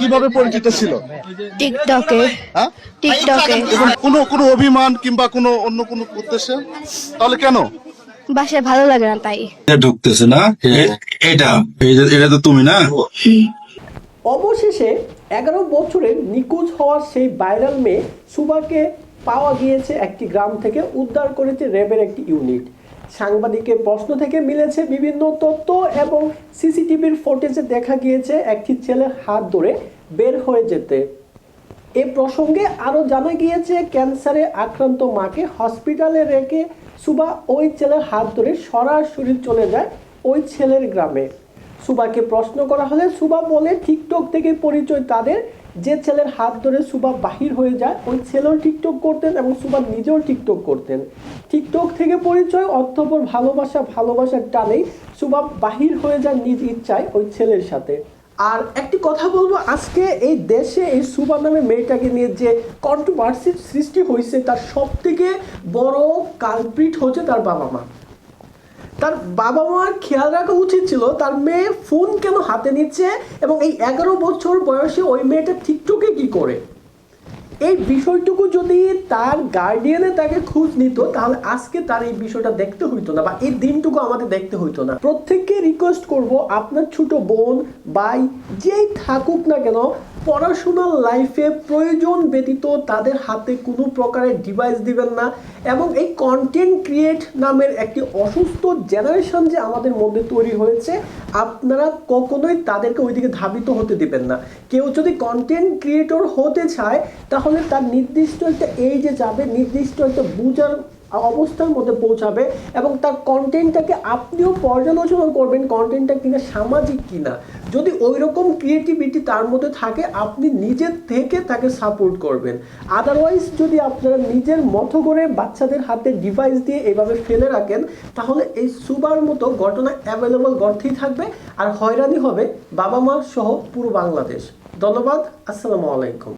কীভাবে পরিচিত ছিল? টিকটকে। হ্যাঁ? টিকটকে। কোনো কোনো অভিমান কিংবা কোনো অন্য কোনো উদ্দেশ্যে? তাহলে কেন? বাসায় ভালো লাগে না তাই। ঢুকতেছে না? এটা। এটা তো তুমি না? অবশেষে এগারো বছরের নিখোঁজ হওয়ার সেই ভাইরাল মেয়ে সুবাকে পাওয়া গিয়েছে একটি গ্রাম থেকে উদ্ধার করেছে র্যাবের একটি ইউনিট। সাংবাদিকের প্রশ্ন থেকে মিলেছে বিভিন্ন তথ্য এবং সিসিটিভির ফুটেজে দেখা গিয়েছে একটি ছেলের হাত ধরে বের হয়ে যেতে। এ প্রসঙ্গে আরও জানা গিয়েছে, ক্যান্সারে আক্রান্ত মাকে হসপিটালে রেখে সুবা ওই ছেলের হাত ধরে সরাসরি চলে যায় ওই ছেলের গ্রামে। সুবাকে প্রশ্ন করা হলে সুবা বলে, টিকটক থেকে পরিচয় তাদের। যে ছেলের হাত ধরে সুবা বাহির হয়ে যায়, ওই ছেলেও টিকটক করতেন এবং সুবা নিজেও টিকটক করতেন। টিকটক থেকে পরিচয় অর্থপর ভালোবাসা, ভালোবাসার টানেই সুবা বাহির হয়ে যায় নিজ ইচ্ছায় ওই ছেলের সাথে। আর একটি কথা বলব, আজকে এই দেশে এই সুবা নামে মেয়েটাকে নিয়ে যে কন্ট্রোভার্সির সৃষ্টি হয়েছে, তার সব থেকে বড় কালপ্রিট হচ্ছে তার বাবা মা তার বাবা মার খেয়াল রাখা উচিত ছিল, তার মেয়ে ফোন কেন হাতে নিচ্ছে এবং এই এগারো বছর বয়সে ওই মেয়েটা টিকটকে কি করে? এই বিষয়টুকু যদি তার গার্ডিয়ানে তাকে খোঁজ নিত, তাহলে আজকে তার এই বিষয়টা দেখতে হইতো না বা এই দিনটুকু আমাদের দেখতে হইতো না। প্রত্যেককে রিকোয়েস্ট করব আপনার ছোট বোন, ভাই, যেই থাকুক না কেন পড়াশোনার লাইফে প্রয়োজন ব্যতীত তাদের হাতে কোনো প্রকারের ডিভাইস দিবেন না এবং এই কন্টেন্ট ক্রিয়েট নামের একটি অসুস্থ জেনারেশন যে আমাদের মধ্যে তৈরি হয়েছে, আপনারা কখনোই তাদেরকে ওইদিকে ধাবিত হতে দিবেন না। কেউ যদি কন্টেন্ট ক্রিয়েটর হতে চায়, তাহলে তার নির্দিষ্ট একটা এইজে যাবে, নির্দিষ্ট একটা বুঝার অবস্থার মধ্যে পৌঁছাবে এবং তার কন্টেন্টটাকে আপনিও পর্যালোচনা করবেন কন্টেন্টটা কিনা সামাজিক কিনা। যদি ওই রকম ক্রিয়েটিভিটি তার মধ্যে থাকে, আপনি নিজের থেকে তাকে সাপোর্ট করবেন। আদারওয়াইজ যদি আপনারা নিজের মতো করে বাচ্চাদের হাতে ডিভাইস দিয়ে এভাবে ফেলে রাখেন, তাহলে এই সুবার মতো ঘটনা অ্যাভেলেবল ঘটতেই থাকবে আর হয়রানি হবে বাবা মা সহ পুরো বাংলাদেশ। ধন্যবাদ, আসসালামু আলাইকুম।